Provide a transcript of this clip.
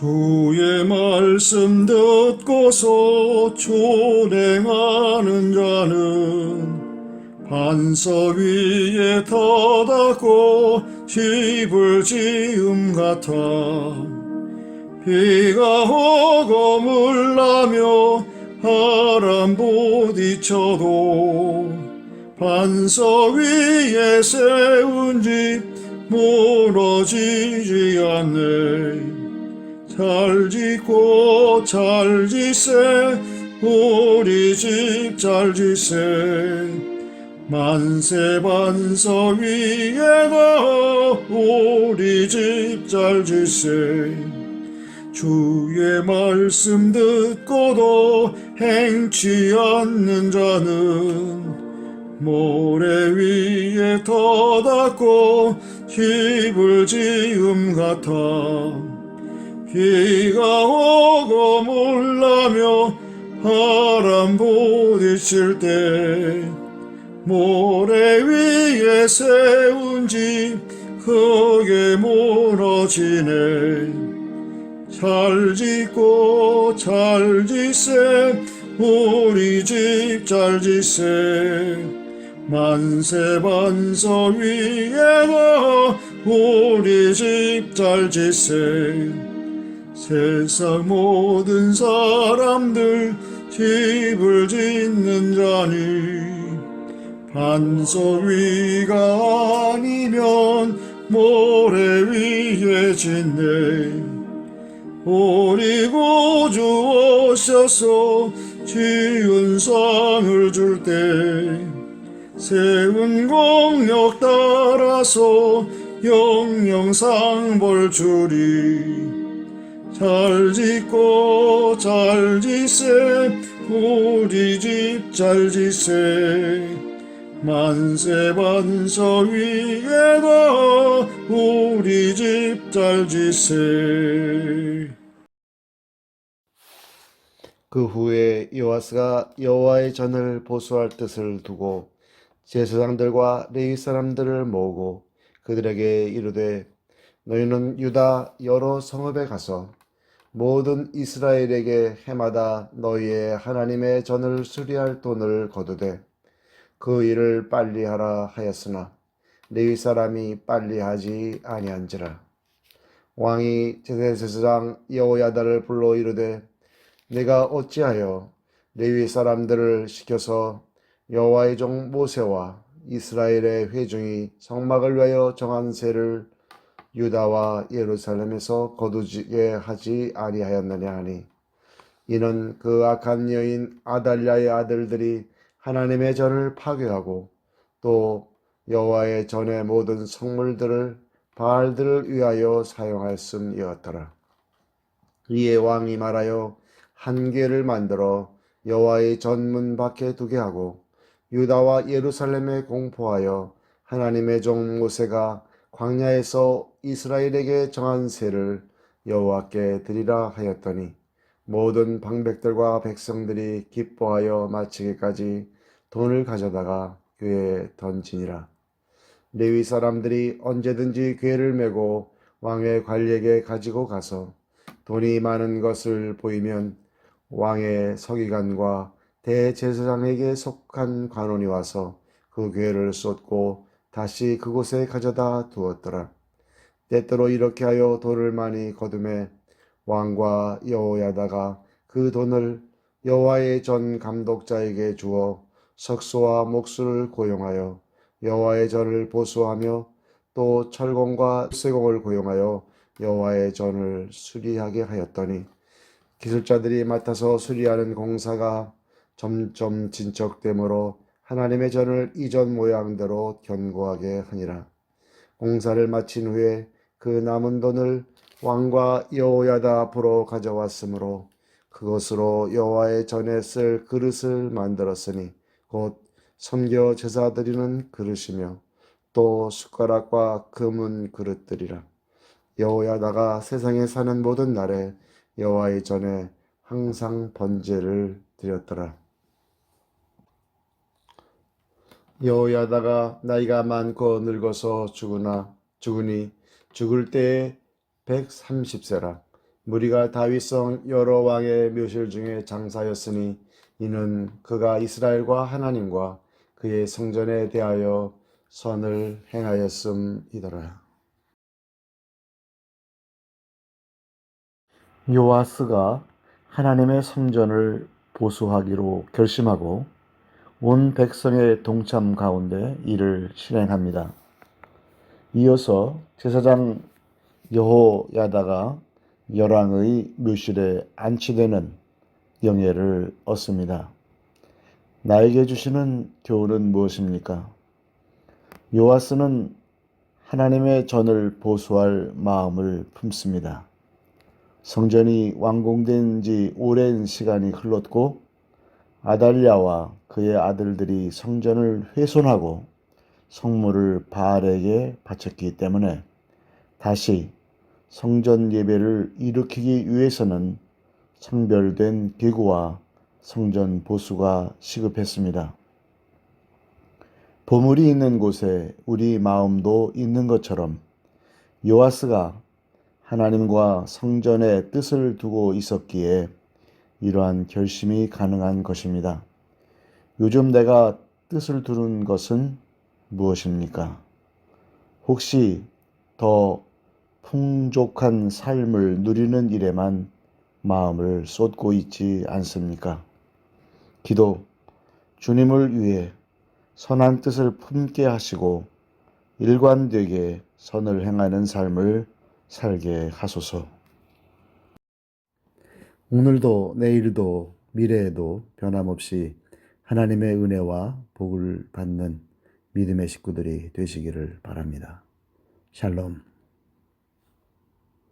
주의 말씀 듣고서 준행하는 자는 반석 위에 터닫고 집을 지음 같아 비가 오고 물나며 바람 부딪혀도 반석 위에 세운 집 무너지지 않네 잘 짓고 잘 짓세. 우리 집잘 짓세. 만세 반석 위에다 우리 집잘 짓세. 주의 말씀 듣고도 행치 않는 자는 모래 위에 터닫고 집을 지음 같아 비가 오고 물나며 바람 부딪힐 때 모래 위에 세운 집 크게 무너지네. 잘 짓고 잘 짓세. 우리 집 잘 짓세. 만세 반석 위에다 우리 집 잘 짓세 세상 모든 사람들 집을 짓는 자니 반석 위가 아니면 모래 위에 짓네. 우리 구주 오셔서 지은 상을 줄 때 세운 공력 따라서 영영상 볼 줄이 잘 짓고 잘 짓세. 우리 집 잘 짓세. 만세 반석 위에다 우리 집 잘 짓세. 그 후에 요아스가 여호와의 전을 보수할 뜻을 두고 제사장들과 레위 사람들을 모으고 그들에게 이르되 너희는 유다 여러 성읍에 가서 모든 이스라엘에게 해마다 너희의 하나님의 전을 수리할 돈을 거두되 그 일을 빨리 하라 하였으나 레위 사람이 빨리 하지 아니한지라. 왕이 제사장 여호야다를 불러 이르되 내가 어찌하여 레위 사람들을 시켜서 여호와의 종 모세와 이스라엘의 회중이 성막을 위하여 정한 세를 유다와 예루살렘에서 거두게 하지 아니하였느냐 하니 이는 그 악한 여인 아달랴의 아들들이 하나님의 전을 파괴하고 또 여호와의 전의 모든 성물들을 바알들을 위하여 사용하였음이었더라. 이에 왕이 말하여 한 개를 만들어 여호와의 전문 밖에 두게 하고 유다와 예루살렘에 공포하여 하나님의 종 모세가 광야에서 이스라엘에게 정한 세를 여호와께 드리라 하였더니 모든 방백들과 백성들이 기뻐하여 마치기까지 돈을 가져다가 교회에 던지니라. 레위 사람들이 언제든지 괴를 메고 왕의 관리에게 가지고 가서 돈이 많은 것을 보이면 왕의 서기관과 대제사장에게 속한 관원이 와서 그 괴를 쏟고 다시 그곳에 가져다 두었더라. 때때로 이렇게 하여 돈을 많이 거둠에 왕과 여호야다가 그 돈을 여호와의 전 감독자에게 주어 석수와 목수를 고용하여 여호와의 전을 보수하며 또 철공과 쇠공을 고용하여 여호와의 전을 수리하게 하였더니 기술자들이 맡아서 수리하는 공사가 점점 진척되므로 하나님의 전을 이전 모양대로 견고하게 하니라. 공사를 마친 후에 그 남은 돈을 왕과 여호야다 앞으로 가져왔으므로 그것으로 여호와의 전에 쓸 그릇을 만들었으니 곧 섬겨 제사 드리는 그릇이며 또 숟가락과 금은 그릇들이라. 여호야다가 세상에 사는 모든 날에 여호와의 전에 항상 번제를 드렸더라. 여호야다가 나이가 많고 늙어서 죽으나 죽으니 죽을 때에 130세라 무리가 다윗성 여러 왕의 묘실 중에 장사였으니 이는 그가 이스라엘과 하나님과 그의 성전에 대하여 선을 행하였음이더라. 요아스가 하나님의 성전을 보수하기로 결심하고 온 백성의 동참 가운데 이를 실행합니다. 이어서 제사장 여호야다가 열왕의 묘실에 안치되는 영예를 얻습니다. 나에게 주시는 교훈은 무엇입니까? 요아스는 하나님의 전을 보수할 마음을 품습니다. 성전이 완공된 지 오랜 시간이 흘렀고 아달랴와 그의 아들들이 성전을 훼손하고 성물을 바알에게 바쳤기 때문에 다시 성전 예배를 일으키기 위해서는 성별된 기구와 성전 보수가 시급했습니다. 보물이 있는 곳에 우리 마음도 있는 것처럼 요아스가 하나님과 성전의 뜻을 두고 있었기에 이러한 결심이 가능한 것입니다. 요즘 내가 뜻을 두는 것은 무엇입니까? 혹시 더 풍족한 삶을 누리는 일에만 마음을 쏟고 있지 않습니까? 기도, 주님을 위해 선한 뜻을 품게 하시고 일관되게 선을 행하는 삶을 살게 하소서. 오늘도 내일도 미래에도 변함없이 하나님의 은혜와 복을 받는 믿음의 식구들이 되시기를 바랍니다. 샬롬.